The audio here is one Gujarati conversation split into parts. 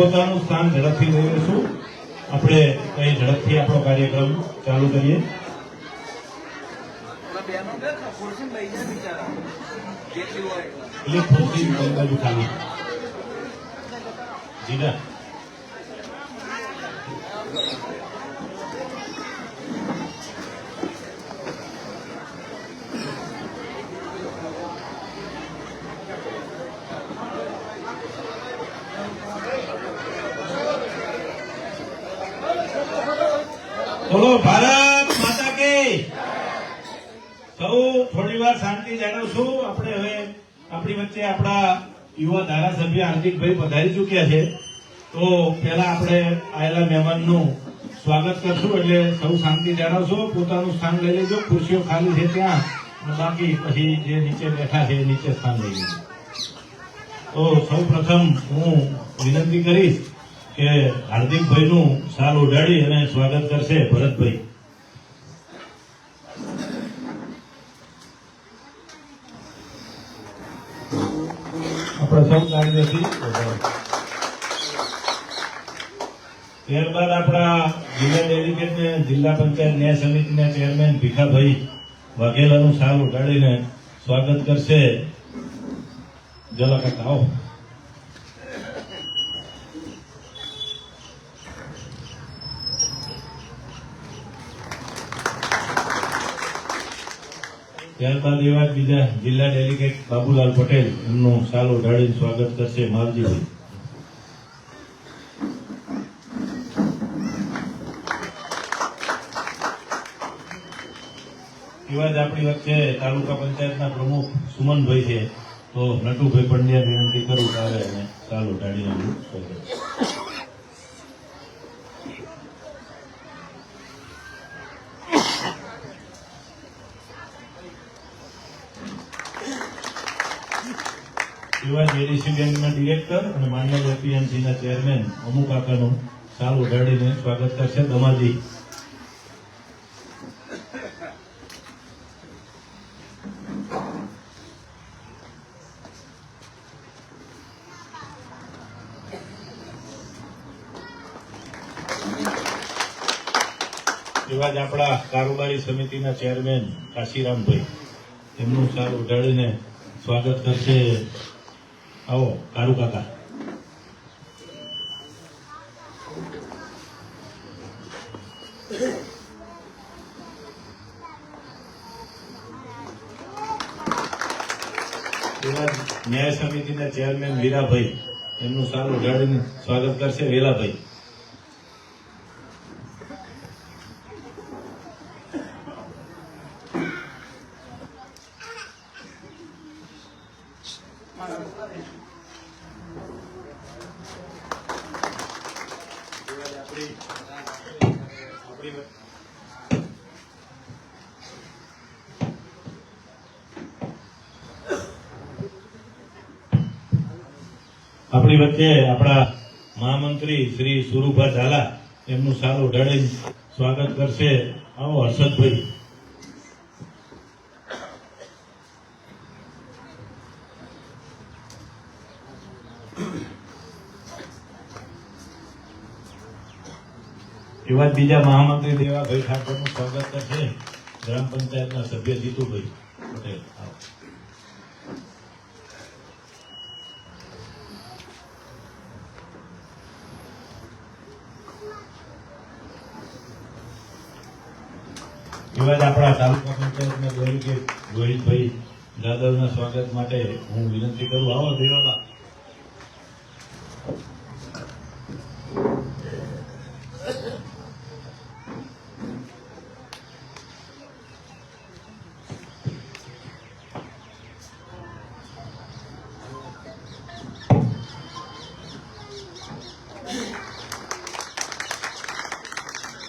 પોતાનું સ્થાન ઝડપથી લઈશું આપણે કઈ ઝડપથી આપણો કાર્યક્રમ ચાલુ કરીએ. એટલે ખુરશી બાજુ ખાલી જીરા બોલો ભારત માતા કે સૌ થોડી વાર શાંતિ જાળવશું આપણે હવે આપણી વચ્ચે આપણા યુવા ધારાસભ્ય હાર્દિકભાઈ પધારી ચુક્યા છે. તો પહેલા આપણે આયેલા મહેમાનનું સ્વાગત કરશું. એટલે સૌ શાંતિ જાળવશો. પોતાનું સ્થાન લઈ લેજો. ખુરશીઓ ખાલી છે ત્યાં. બાકી પછી જે નીચે બેઠા છે નીચે સ્થાન લઈ લેજો. તો સૌ પ્રથમ હું વિનંતી કરીશ કે હાર્દિકભાઈનું સાલ ઉડાડી અને સ્વાગત કરશે ભરતભાઈ. આપણે સૌ કાર્યથી ત્યારબાદ આપણા જિલ્લા ડેલિગેટ ને જિલ્લા પંચાયત ન્યાય સમિતિના ચેરમેન ભીખાભાઈ વાઘેલાનું સારું ઉડાડીને સ્વાગત કરશે. જલા કાકા આવો. ત્યારબાદ એવા જ બીજા જિલ્લા ડેલિગેટ બાબુલાલ પટેલ. એમનું સાલો ઢાળીને સ્વાગત કરશે માલજીભાઈ એવા જ આપણી વચ્ચે તાલુકા પંચાયતના પ્રમુખ સુમનભાઈ છે. તો નટુભાઈ પંડ્યા વિનંતી કરું તારે અને સાલો ઢાળીને સ્વાગત. જ એડીસી બેંકના ડિરેક્ટર અને એપીએમસીના ચેરમેન અમુ કાકાનું એવા જ આપણા કારોબારી સમિતિના ચેરમેન કાશીરામભાઈ. એમનું સાલ ઉઢાડીને સ્વાગત કરશે આવો કાળુ કાકા ન્યાય સમિતિના ચેરમેન વીરાભાઈ. એમનું સારું ઉડાડીને સ્વાગત કરશે વેલાભાઈ આપણી વચ્ચે આપણા મહામંત્રી શ્રી સુરુભા ઝાલા એમનું સારું ઉડાડીને સ્વાગત કરશે. આવો હર્ષદભાઈ. એવા જ બીજા મહામંત્રી દેવાભાઈ ઠાકોરનું સ્વાગત કરશે. ગ્રામ પંચાયતના સભ્ય જીતુભાઈ પટેલ. આવો. એવા આપણા તાલુકા પંચાયતના કે ગોહિલભાઈ જાદવના સ્વાગત માટે હું વિનંતી કરું. આવો દેવાલા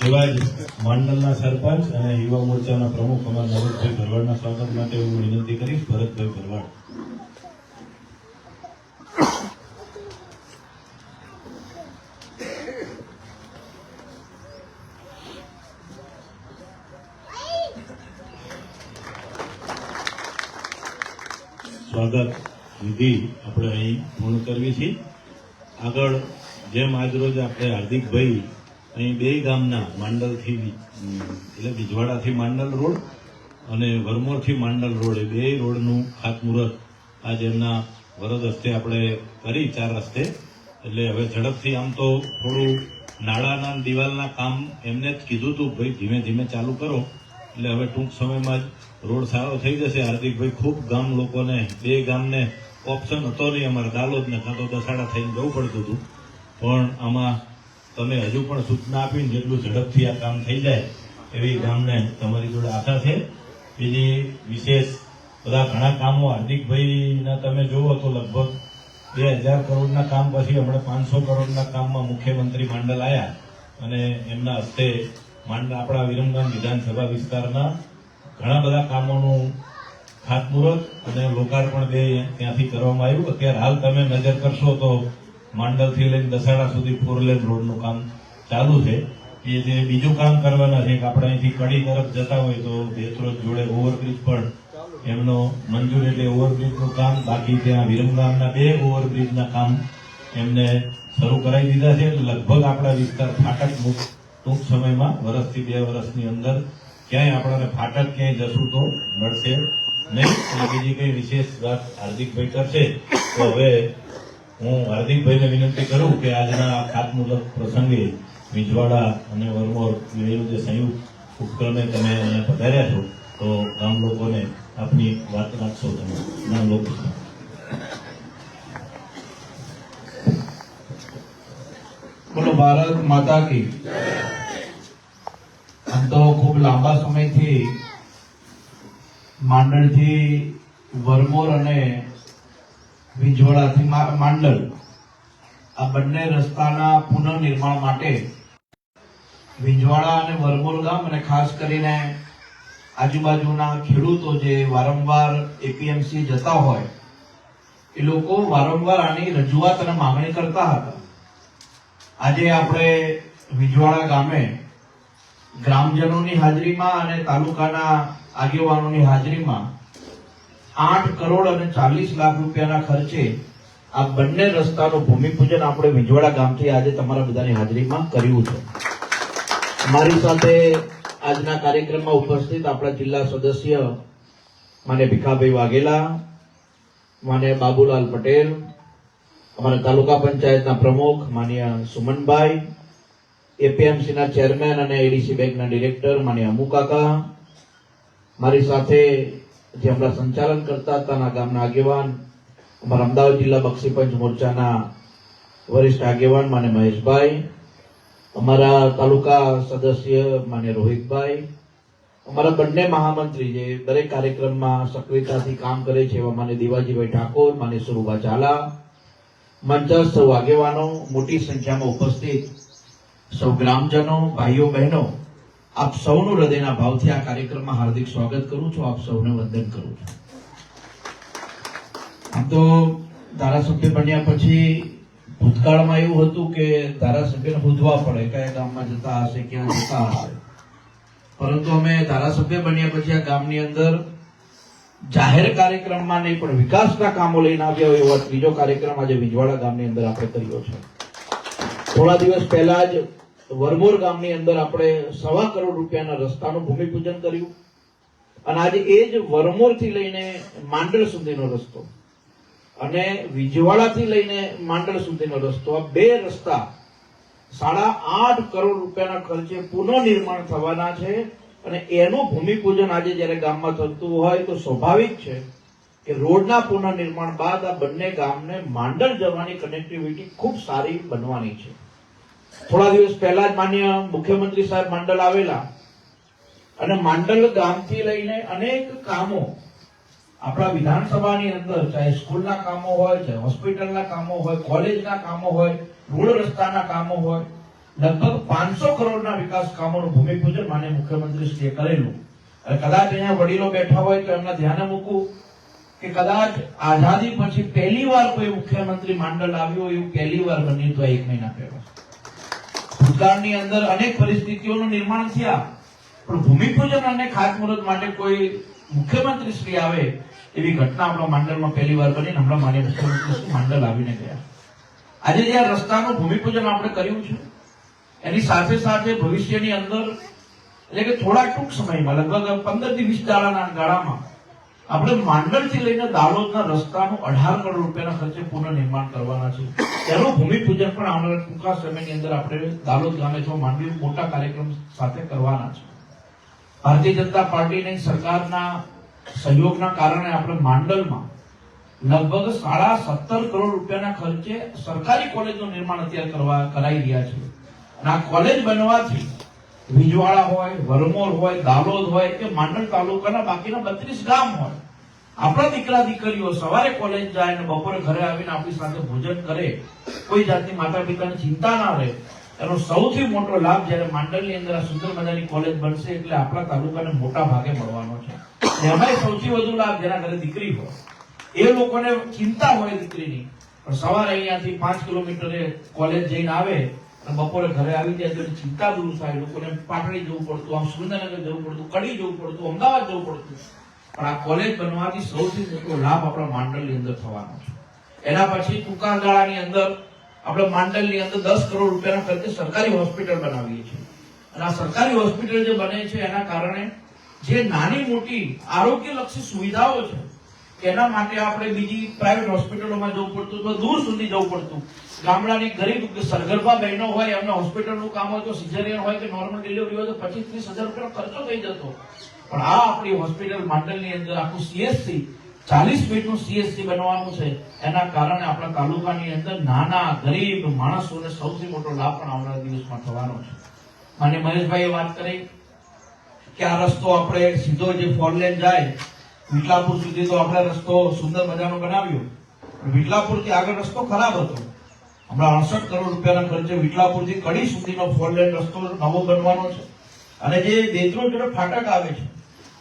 એવા જ મંડળના સરપંચ અને યુવા મોરચાના પ્રમુખ અમારા નરેશભાઈ ભરવાડના સ્વાગત માટે હું વિનંતી કરીશ, ભરતભાઈ ભરવાડ. સ્વાગત વિધિ આપણે અહીં પૂર્ણ કરવી છે આગળ જેમ આજરોજ આપણે હાર્દિકભાઈ અહીં બે ગામના માંડલથી એટલે બિજવાડાથી માંડલ રોડ અને વરમોરથી માંડલ રોડ, એ બે રોડનું ખાતમુહૂર્ત આજે એમના વરદ હસ્તે આપણે કરી, ચાર રસ્તે. એટલે હવે ઝડપથી આમ તો થોડું નાળાના દિવાલના કામ એમને જ કીધું હતું, ભાઈ, ધીમે ધીમે ચાલુ કરો. એટલે હવે ટૂંક સમયમાં જ રોડ સારો થઈ જશે. હાર્દિકભાઈ ખૂબ ગામ લોકોને, બે ગામને ઓપ્શન હતો નહીં, અમારે દાલોદને, કાં તો દસાડા થઈને જવું પડતું હતું. પણ આમાં તમે હજુ પણ સૂચના આપીને જેટલું ઝડપથી આ કામ થઈ જાય એવી ગામને તમારી જોડે આશા છે. બીજી વિશેષ બધા ઘણા કામો હાર્દિકભાઈના તમે જુઓ તો લગભગ બે હજાર કરોડના કામ પછી હમણાં પાંચસો કરોડના કામમાં મુખ્યમંત્રી માંડલ આવ્યા અને એમના હસ્તે માંડ, આપણા વિરમગામ વિધાનસભા વિસ્તારના ઘણા બધા કામોનું ખાતમુહૂર્ત અને લોકાર્પણ બે ત્યાંથી કરવામાં આવ્યું. અત્યારે હાલ તમે નજર કરશો તો માંડલથી લઈને દસાડા સુધી ફોર લેન રોડનું કામ ચાલુ છે. એ જે બીજું કામ કરવાના છે, કે આપણે અહીંથી કડી તરફ જતા હોય તો બેત્રોજ જોડે ઓવરબ્રિજ પણ એમનો મંજૂર એટલે ઓવરબ્રિજનું કામ, બાકી ત્યાં વિરમગામના બે ઓવરબ્રિજના કામ એમને શરૂ કરાવી દીધા છે. લગભગ આપણા વિસ્તાર ફાટક મુક્ત, ટૂંક સમયમાં વર્ષથી બે વર્ષની અંદર ક્યાંય આપણને ફાટક ક્યાંય જશું તો મળશે નહીં. બીજી કઈ વિશેષ વાત હાર્દિકભાઈ કરશે, તો હવે હું હાર્દિકભાઈને વિનંતી કરું કે આજના ખાતમુહૂર્ત પ્રસંગે વિજવાડા અને વરમોર બેનું જે સંયુક્ત ઉપક્રમે તમે અહીંયા પધાર્યા છો, તો ગામ લોકોને આપની વાત રાખશો તમે. ગામ લોકો બોલો, ભારત માતા કી. આમ તો ખૂબ લાંબા સમયથી માંડળથી વરમોર અને મા- માંડલ. આ બંને રસ્તાના પુનઃનિર્માણ માટે વિંજવાડા અને વરમોલ ગામ અને ખાસ કરીને આજુબાજુના ખેડૂતો જે વારંવાર એપીએમસી જતા હોય, એ લોકો વારંવાર આની રજૂઆત અને માંગણી કરતા હતા. આજે આપણે વિજવાડા ગામે ગ્રામજનોની હાજરીમાં અને તાલુકાના આગેવાનોની હાજરીમાં આઠ કરોડ અને ચાલીસ લાખ રૂપિયાના ખર્ચે આ બંને રસ્તાનું ભૂમિપૂજન આપણે વિજવાડા ગામથી આજે તમારા બધાની હાજરીમાં કર્યું છે. મારી સાથે આજના કાર્યક્રમમાં ઉપસ્થિત આપણા જિલ્લા સદસ્ય માને ભીખાભાઈ વાઘેલા, માન્ય બાબુલાલ પટેલ, અમારા તાલુકા પંચાયતના પ્રમુખ માન્ય સુમનભાઈ, એપીએમસીના ચેરમેન અને એડીસી બેંકના ડિરેક્ટર માન્ય અમુકાકા, મારી સાથે જે હમણાં સંચાલન કરતા હતા ગામના આગેવાન, અમારા અમદાવાદ જિલ્લા બક્ષી પંચ મોરચાના વરિષ્ઠ આગેવાન માને મહેશભાઈ, અમારા તાલુકા સદસ્ય માને રોહિતભાઈ, અમારા બંને મહામંત્રી જે દરેક કાર્યક્રમમાં સક્રિયતાથી કામ કરે છે એવા માને દેવાજીભાઈ ઠાકોર, માને સુરુભા ઝાલા, મંચસ્થ સૌ આગેવાનો, મોટી સંખ્યામાં ઉપસ્થિત સૌ ગ્રામજનો, ભાઈઓ બહેનો આપ સૌનું હૃદયના ભાવથી આ કાર્યક્રમમાં હાર્દિક સ્વાગત કરું છું. આપ સૌને વંદન કરું છું. આમ તો ધારાસભ્ય બન્યા પછી ભૂતકાળમાં એવું હતું કે ધારાસભ્યને શોધવા પડે, કયા ગામમાં જતા હશે, ક્યાં જતા હશે. પરંતુ અમે ધારાસભ્ય બન્યા પછી આ ગામની અંદર જાહેર કાર્યક્રમમાં નહીં, પણ વિકાસના કામો લઈને આવ્યા હોય એવો ત્રીજો કાર્યક્રમ આજે વિજવાડા ગામની અંદર આપણે કર્યો છે. થોડા દિવસ પહેલા જ વરમોર ગામની અંદર આપણે સવા કરોડ રૂપિયાના રસ્તાનું ભૂમિપૂજન કર્યું. અને આજે એ જ વરમોરથી લઈને માંડળ સુધીનો રસ્તો. અને વિજવાડાથી લઈને માંડળ સુધીનો રસ્તો. આ બે રસ્તા સાડા આઠ કરોડ રૂપિયાના ખર્ચે પુનઃનિર્માણ થવાના છે. અને એનું ભૂમિપૂજન આજે જ્યારે ગામમાં થતું હોય તો સ્વાભાવિક છે કે રોડના પુનઃનિર્માણ બાદ આ બંને ગામને માંડળ જવાની કનેક્ટિવિટી ખૂબ સારી બનવાની છે. થોડા દિવસ પહેલા જ માન્ય મુખ્યમંત્રી સાહેબ માંડલ આવેલા. અને માંડલ ગામથી લઈને અનેક કામો આપણા વિધાનસભાની અંદર, ચાહે સ્કૂલના કામો હોય, ચાહે હોસ્પિટલના કામો હોય, કોલેજના કામો હોય, રોડ રસ્તાના કામો હોય, લગભગ પાંચસો કરોડના વિકાસ કામોનું ભૂમિપૂજન માન્ય મુખ્યમંત્રી શ્રીએ કરેલું. અને કદાચ અહીંયા વડીલો બેઠા હોય તો એમના ધ્યાને મૂકું કે કદાચ આઝાદી પછી પહેલી વાર કોઈ મુખ્યમંત્રી માંડલ આવ્યો એવું પહેલી વાર બન્યું તો એક મહિના પહેલા. ભૂતકાળની અંદર અનેક પરિસ્થિતિઓનું નિર્માણ થયા. પણ ભૂમિપૂજન અને ખાતમુહૂર્ત માટે કોઈ મુખ્યમંત્રી શ્રી આવે એવી ઘટના આપણા માંડલમાં પહેલી વાર બની હમણાં માન્ય મુખ્યમંત્રી શ્રી માંડલ આવીને ગયા. આજે જે આ રસ્તાનું ભૂમિપૂજન આપણે કર્યું છે, એની સાથે સાથે ભવિષ્યની અંદર એટલે કે થોડા ટૂંક સમયમાં, લગભગ પંદરથી વીસ દાડાના ગાળામાં આપણે માંડલથી લઈને દાહોદના રસ્તાનું અઢાર કરોડ રૂપિયાના ખર્ચે પુનઃનિર્માણ કરવાના છે. તેનું ભૂમિપૂજન પણ આવનારા ટૂંકા સમયની અંદર આપણે દાહોદ ગામે છો માંડવી મોટા કાર્યક્રમ સાથે કરવાના છે. ભારતીય જનતા પાર્ટીની સરકારના સહયોગના કારણે આપણે માંડલમાં લગભગ સાડા સત્તર કરોડ રૂપિયાના ખર્ચે સરકારી કોલેજનું નિર્માણ અત્યારે કરવા કરાઈ રહ્યા છે. અને આ કોલેજ બનવાથી વિજવાળા હોય, વરમોર હોય દાલોદ હોય કે માંડલ તાલુકાના બાકીના બત્રીસ ગામ હોય આપણા દીકરા દીકરીઓ સવારે કોલેજ જાય અને બપોરે ઘરે આવીને આપણી સાથે ભોજન કરે, કોઈ જાતની માતા પિતાની ચિંતા ના રહે, એનો સૌથી મોટો લાભ જ્યારે માંડલની અંદર આ સુંદર મજાની કોલેજ બનશે એટલે આપણા તાલુકાને મોટા ભાગે મળવાનો છે. એમાંય સૌથી વધુ લાભ જેના ઘરે દીકરી હોય, એ લોકોને ચિંતા હોય દીકરીની. પણ સવારે અહીંયાથી પાંચ કિલોમીટરે કોલેજ જઈને આવે અને બપોરે ઘરે આવી જાય તો ચિંતા દૂર થાય, લોકોને પાટડી જવું પડતું, આમ સુરેન્દ્રનગર જવું પડતું, કડી જવું પડતું, અમદાવાદ જવું પડતું. પણ આ કોલેજ બનવાથી સૌથી મોટો લાભ આપણા માંડલની અંદર થવાનો છે. એના પછી ટૂંકા ગાળાની અંદર આપણે માંડલની અંદર દસ કરોડ રૂપિયાના ખર્ચે સરકારી હોસ્પિટલ બનાવીએ છીએ. અને આ સરકારી હોસ્પિટલ જે બને છે, એના કારણે જે નાની મોટી આરોગ્યલક્ષી સુવિધાઓ છે, એના માટે આપણે બીજી પ્રાઇવેટ હોસ્પિટલોમાં જવું પડતું તો દૂર સુધી જવું પડતું. ગામડાની ગરીબ સરગર્ભા બહેનો હોય, એમને હોસ્પિટલનું કામ હોય તો સિઝેરિયન હોય કે નોર્મલ ડિલિવરી હોય તો પચીસ ત્રીસ હજાર રૂપિયાનો ખર્ચો થઈ જતો. પણ આ આપણી હોસ્પિટલ માંડલની અંદર આખું સીએસસી ચાલીસ ફીટનું સીએસસી બનવાનું છે. એના કારણે આપણા તાલુકાની અંદર નાના ગરીબ માણસોને સૌથી મોટો લાભ પણ આવનારા દિવસમાં થવાનો છે. અને મહેશભાઈએ વાત કરી કે આ રસ્તો આપણે સીધો જે ફોર જાય વિટલાપુર સુધી તો આપણે રસ્તો સુંદર મજાનો બનાવ્યો. વિટલાપુરથી આગળ રસ્તો ખરાબ હતો. હમણાં અડસઠ કરોડ રૂપિયાના ખર્ચે વિટલાપુરથી કડી સુધીનો ફોર લેન રસ્તો નવો બનવાનો છે. અને જે દેત્રોડ જોડે ફાટક આવે છે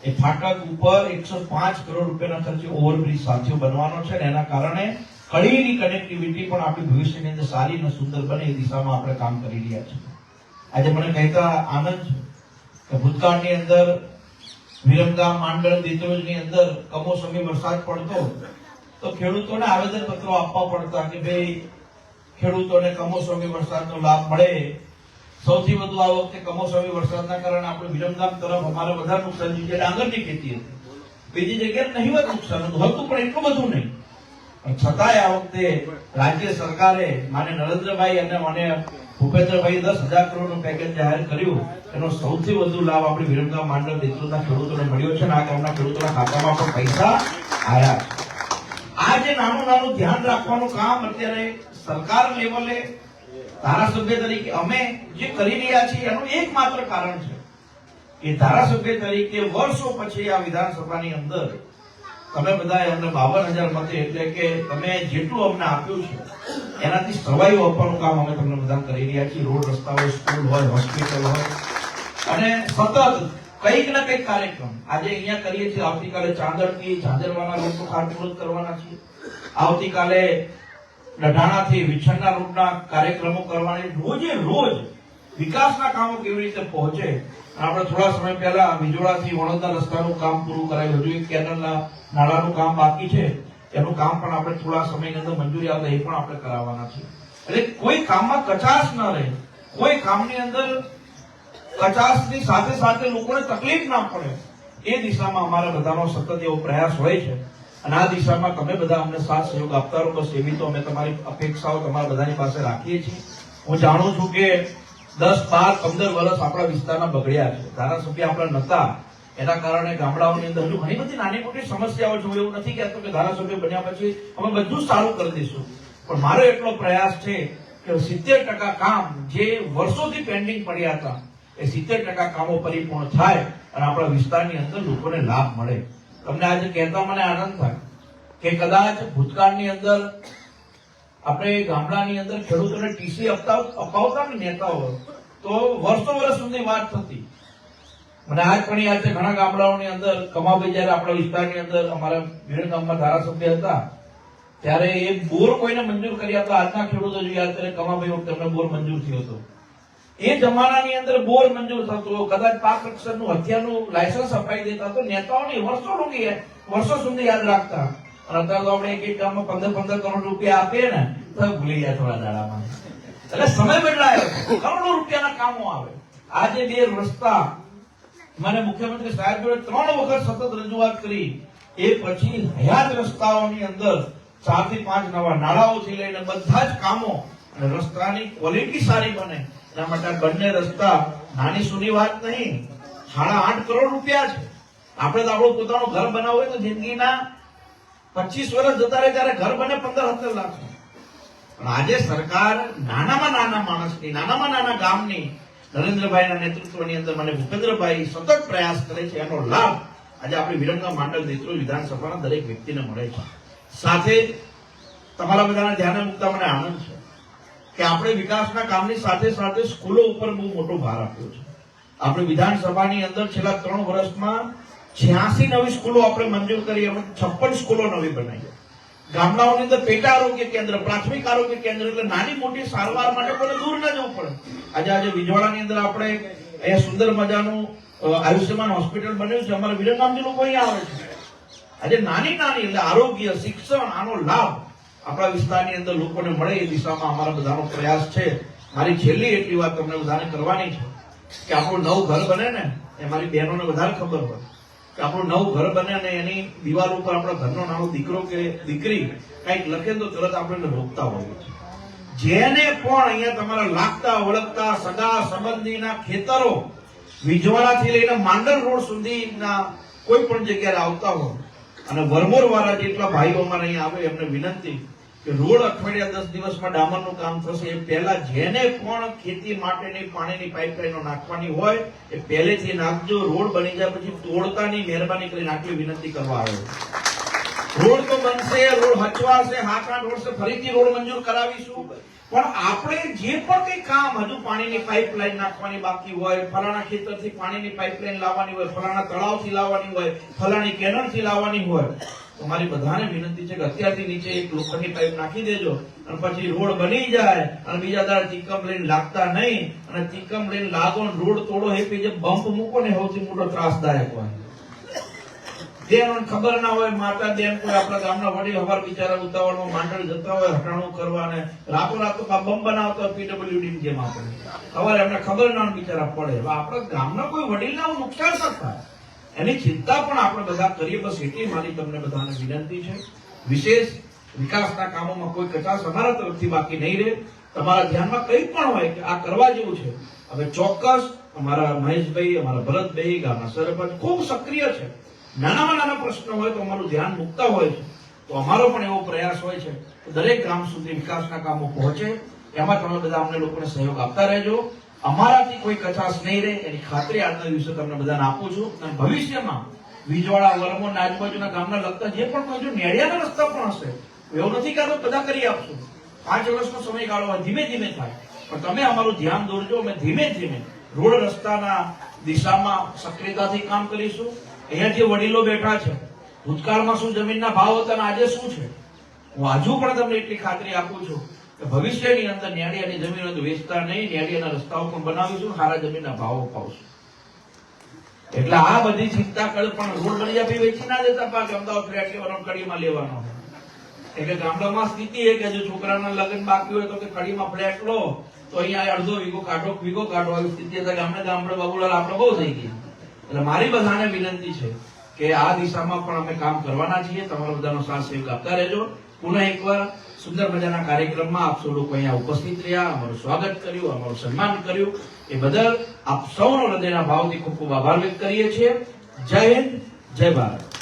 એ ફાટક ઉપર એકસો પાંચ કરોડ રૂપિયાના ખર્ચે ઓવરબ્રિજ સાથીઓ બનવાનો છે અને એના કારણે કડીની કનેક્ટિવિટી પણ આપણી ભવિષ્યની અંદર સારી અને સુંદર બને એ દિશામાં આપણે કામ કરી રહ્યા છીએ. આજે મને કહેતા આનંદ છે કે ભૂતકાળની અંદર, વિરમગામ, માંડળ દેત્રોજની અંદર કમોસમી વરસાદ પડતો, તો ખેડૂતોને આવેદન પત્રો આપવા પડતા કે ભાઈ ખેડૂતોને કમોસમી વરસાદનો લાભ મળે સૌથી વધુ આ વખતે કમોસમી વરસાદના કારણે આપણે વિરમગામ તરફ અમારે વધારે નુકસાન થયું છે ડાંગરની ખેતી હતી, બીજી જગ્યાએ નહીવત નુકસાન હતું. હતું પણ એટલું બધું નહીં. છતાંય આ વખતે રાજ્ય સરકારે માને નરેન્દ્રભાઈ અને મને ભૂપેન્દ્રભાઈ દસ હજાર કરોડનું પેકેજ જાહેર કર્યું. એનો સૌથી વધુ લાભ આપણે વિરમગામ માંડળ દેશના ખેડૂતોને મળ્યો છે અને આ ગામના ખેડૂતોના ખાતામાં પણ પૈસા આવ્યા છે. આ જે નાનું નાનું ધ્યાન રાખવાનું કામ અત્યારે સરકાર લેવલે ધારાસભ્ય તરીકે અમે જે કરી રહ્યા છીએ એનું એકમાત્ર કારણ છે કે ધારાસભ્ય તરીકે વર્ષો પછી આ વિધાનસભાની અંદર તમે બધા અમને બાવન હજાર મતે એટલે કે તમે જેટલું અમને આપ્યું છે, એનાથી સર્વાઈવ આપવાનું કામ અમે તમને બધા કરી રહ્યા છીએ. રોડ રસ્તા હોય સ્કૂલ હોય, હોસ્પિટલ હોય. અને સતત કંઈક ના કંઈક કાર્યક્રમ આજે અહીંયા કરીએ છીએ. આવતીકાલે ચાંદરથી ચાંદરવાના લોકો ખાતમુહૂર્ત કરવાના છીએ. આવતીકાલે લઢાણાથી વિછણના રૂપના કાર્યક્રમો કરવાની રોજે રોજ વિકાસના કામો કેવી રીતે પહોંચે આપણે થોડા સમય પહેલા વિજોડાથી વડોદરા રસ્તાનું કામ પૂરું કરાયું. હજુ એક કેનલના નાળાનું કામ બાકી છે. એનું કામ પણ આપણે થોડા સમયની અંદર મંજૂરી આવે એ પણ આપણે કરાવવાના છે એટલે કોઈ કામમાં કચાશ ન રહે. કોઈ કામની અંદર કચાશની સાથે સાથે લોકોને તકલીફ ના પડે. એ દિશામાં અમારા બધાનો સતત એવો પ્રયાસ હોય છે. અને આ દિશામાં તમે બધા અમને સાથ સહયોગ આપતા રહો, બસ એવી તો અમે તમારી અપેક્ષાઓ તમારા બધાની પાસે રાખીએ છીએ. હું જાણું છું કે દસ, બાર, પંદર વર્ષ આપણા વિસ્તારના બગડ્યા છે. ધારાસભ્ય આપણા નતા એના કારણે ગામડાઓની અંદર હજુ ઘણી બધી નાની મોટી સમસ્યાઓ છે. હું એવું નથી કહેતો કે ધારાસભ્ય બન્યા પછી અમે બધું સારું કરી દઈશું. પણ મારો એટલો પ્રયાસ છે કે સિત્તેર ટકા કામ જે વર્ષોથી પેન્ડિંગ પડ્યા હતા, એ સિત્તેર ટકા કામો પરિપૂર્ણ થાય અને આપણા વિસ્તારની અંદર લોકોને લાભ મળે. તમને આજે કહેતા મને આનંદ થાય કે કદાચ ભૂતકાળની અંદર આપણે ગામડાની અંદર ખેડૂતોને ટીસી અપાવ અપાવતા ને નેતાઓ તો વર્ષો વર્ષ સુધી વાત થતી. મને આજ પણ યાદ છે, ઘણા ગામડાઓની અંદર, કમાભાઈ જયારે આપણા વિસ્તારની અંદર અમારા વિરણગામમાં ધારાસભ્ય હતા, ત્યારે એ બોર કોઈને મંજૂર કર્યા તો આજના ખેડૂતો જો યાદ કરે, કમાભાઈ વખતે એમને બોર મંજૂર થયો હતો. એ જમાનાની અંદર બોર મંજૂર થતો કદાચ પાક રક્ષણનું હથિયારનું લાયસન્સ અપાઈ દેતા તો નેતાઓને વર્ષો સુધી વર્ષો સુધી યાદ રાખતા. અને અત્યારે તો આપણે એક એક ગામમાં પંદર પંદર કરોડ રૂપિયા આપીએ ને, તો ભૂલી જાય થોડા દાડામાં. એટલે સમય બદલાયો. કરોડો રૂપિયાના કામો આવે. આજે બે રસ્તા. મને મુખ્યમંત્રી સાહેબ જોડે ત્રણ વખત સતત રજૂઆત કરી. એ પછી હયાત રસ્તાઓની અંદર ચારથી પાંચ નવા નાળાઓથી લઈને બધા જ કામો અને રસ્તાની ક્વોલિટી સારી બને. એના માટે બંને રસ્તા નાની સુની વાત નહીં, સાડા આઠ કરોડ રૂપિયા છે. આપણે તો આપણું પોતાનું ઘર બનાવવું હોય તો જિંદગીના પચીસ વર્ષ જતા રહે ત્યારે ઘર બને પંદર સત્તર લાખ. પણ આજે સરકાર નાનામાં નાના માણસની, નાનામાં નાના ગામની, નરેન્દ્રભાઈના નેતૃત્વની અંદર મને ભૂપેન્દ્રભાઈ સતત પ્રયાસ કરે છે, એનો લાભ આજે આપણે વિરંગા માંડલ નેતૃત્વ વિધાનસભાના દરેક વ્યક્તિને મળે છે. સાથે તમારા બધાના ધ્યાને મૂકતા મને આનંદ છે. કે આપણે વિકાસના કામની સાથે સાથે સ્કૂલો ઉપર બહુ મોટો ભાર આપ્યો છે. આપણે વિધાનસભાની અંદર છેલ્લા ત્રણ વર્ષમાં છ્યાસી નવી સ્કૂલો આપણે મંજૂર કરી, અમે છપ્પન સ્કૂલો નવી બનાવી. ગામડાઓની અંદર પેટા આરોગ્ય કેન્દ્ર, પ્રાથમિક આરોગ્ય કેન્દ્ર એટલે નાની મોટી સારવાર માટે કોઈને દૂર ન જવું પડે. આજે આજે વિજવાડાની અંદર આપણે અહીંયા સુંદર મજાનું આયુષ્યમાન હોસ્પિટલ બન્યું છે. અમારા વિરમગામથી લોકો અહીંયા આવે છે. આજે નાની નાની એટલે આરોગ્ય, શિક્ષણ, આનો લાભ આપણા વિસ્તારની અંદર લોકોને મળે એ દિશામાં અમારા બધાનો પ્રયાસ છે. મારી છેલ્લી એટલી વાત તમને બધાને કરવાની છે કે આપણું નવું ઘર બને ને, એ મારી બહેનોને વધારે ખબર હોય. કે આપણું નવું ઘર બને ને એની દિવાલ ઉપર આપણા ઘરનો નાનો દીકરો કે દીકરી કંઈક લખે તો તરત આપણે રોકતા હોઈએ જેને પણ અહીંયા તમારા લાગતા ઓળખતા સગા સંબંધીના ખેતરો વિજવાડાથી લઈને માંડલ રોડ સુધીના કોઈ પણ જગ્યાએ આવતા હો અને વરમોર વાળા જેટલા ભાઈઓ અમારે આવે, એમને વિનંતી કે રોડ અઠવાડિયા દસ દિવસમાં ડામરનું કામ થશે. એ પહેલા જેને પણ ખેતી માટેની પાણીની પાઇપલાઈનો નાખવાની હોય, એ પહેલેથી નાખજો. રોડ બની જાય પછી તોડતાની મહેરબાની કરીને આટલી વિનંતી કરવા આવે રોડ તો બનશે, રોડ હચવાશે હાકા રોડ ફરીથી રોડ મંજૂર કરાવીશું. પણ આપણે જે પણ કઈ કામ હજુ પાણીની પાઇપલાઇન નાખવાની બાકી હોય, ફલાણા ખેતરથી પાણીની પાઇપલાઇન લાવવાની હોય, ફલાણા તળાવથી લાવવાની હોય, ફલાણી કેનલથી લાવવાની હોય તો મારી બધાને વિનંતી છે કે અત્યારથી નીચે એક લોખંડની પાઇપ નાખી દેજો અને પછી રોડ બની જાય અને બીજા દાડે ચીકમ લઈને લાગતા નહીં અને ચીકમ લઈને લાગો રોડ તોડો એ જે બમ્પ મૂકો ને સૌથી મોટો ત્રાસદાયક હોય. જેને ખબર ના હોય, માતા બેન કોઈ આપણા ગામના વડીલ હવાર બિચારા ઉતાવળમાં માંડળ જતા હોય, હટાણું કરવા રાતો રાતો બંબ બનાવતો પીડબ્લ્યુડી ની જેમ આપણે. સવારે એમને ખબર ના બિચારા પડે. આપણા ગામના કોઈ નુકસાન ન થાય. એની ચિંતા પણ આપણે બધા કરીએ, બસ એટલી મારી તમને બધાને વિનંતી છે. વિશેષ વિકાસના કામોમાં કોઈ કચાશ અમારા તરફથી બાકી નહીં રહે. તમારા ધ્યાનમાં કંઈ પણ હોય કે આ કરવા જેવું છે, હવે ચોક્કસ અમારા મહેશભાઈ, અમારા ભરતભાઈ, ગામના સરપંચ ખૂબ સક્રિય છે. નાનામાં નાના પ્રશ્ન હોય તો અમારું ધ્યાન મૂકતા હોય છે, તો અમારો પણ એવો પ્રયાસ હોય છે કે દરેક ગામ સુધી વિકાસના કામો પહોંચે. એમાં તમે બધા અમને લોકોને સહયોગ આપતા રહેજો. અમારાથી કોઈ કચાશ નહીં રહે, એની ખાતરી આજના દિવસે તમને બધાને આપું છું. અને ભવિષ્યમાં વીજવાળા વરમોડ ને આજુબાજુના ગામના લગતા જે પણ કોઈ નેડિયાના રસ્તા પણ હશે એવું નથી કરતો બધા કરી આપશું. પાંચ વર્ષનો સમયગાળો ધીમે ધીમે થાય. પણ તમે અમારું ધ્યાન દોરજો, અમે ધીમે ધીમે રોડ રસ્તાના દિશામાં સક્રિયતાથી કામ કરીશું. અહીંયા જે વડીલો બેઠા છે, ભૂતકાળમાં શું જમીનના ભાવ હતા અને આજે શું છે? હું હજુ પણ તમને એટલી ખાતરી આપું છું કે ભવિષ્યની અંદર ન્યાડિયાની જમીનો વેચતા નહીં, ન્યાડિયાના રસ્તાઓ પણ બનાવીશું સારા જમીનના ભાવો પાવશું. એટલે આ બધી ચિંતા કર, પણ રોડ બની જાય વેચી ના દેતા પાછ અમદાવાદ ફ્લેટ લેવાનો કડીમાં લેવાનો. એટલે ગામડામાં સ્થિતિ એ કે જો છોકરાના લગ્ન બાકી હોય તો કે કડીમાં ફ્લેટ લો તો અહીંયા અડધો વીઘો કાઢો વીઘો કાઢો આવી સ્થિતિ હતા. અમને ગામડે બાબુલાલ આપણે બહુ થઈ ગઈ એટલે મારી બધાને વિનંતી છે કે આ દિશામાં પણ અમે કામ કરવાના છીએ. તમારો બધાનો સાથ સહયોગ આપતા રહેજો. પુનઃ એકવાર સુંદર મજાના કાર્યક્રમમાં આપ સૌ લોકો અહીંયા ઉપસ્થિત રહ્યા. અમારું સ્વાગત કર્યું, અમારું સન્માન કર્યું. એ બદલ આપ સૌનો હૃદયના ભાવથી ખૂબ ખૂબ આભાર વ્યક્ત કરીએ છીએ. જય હિન્દ, જય ભારત.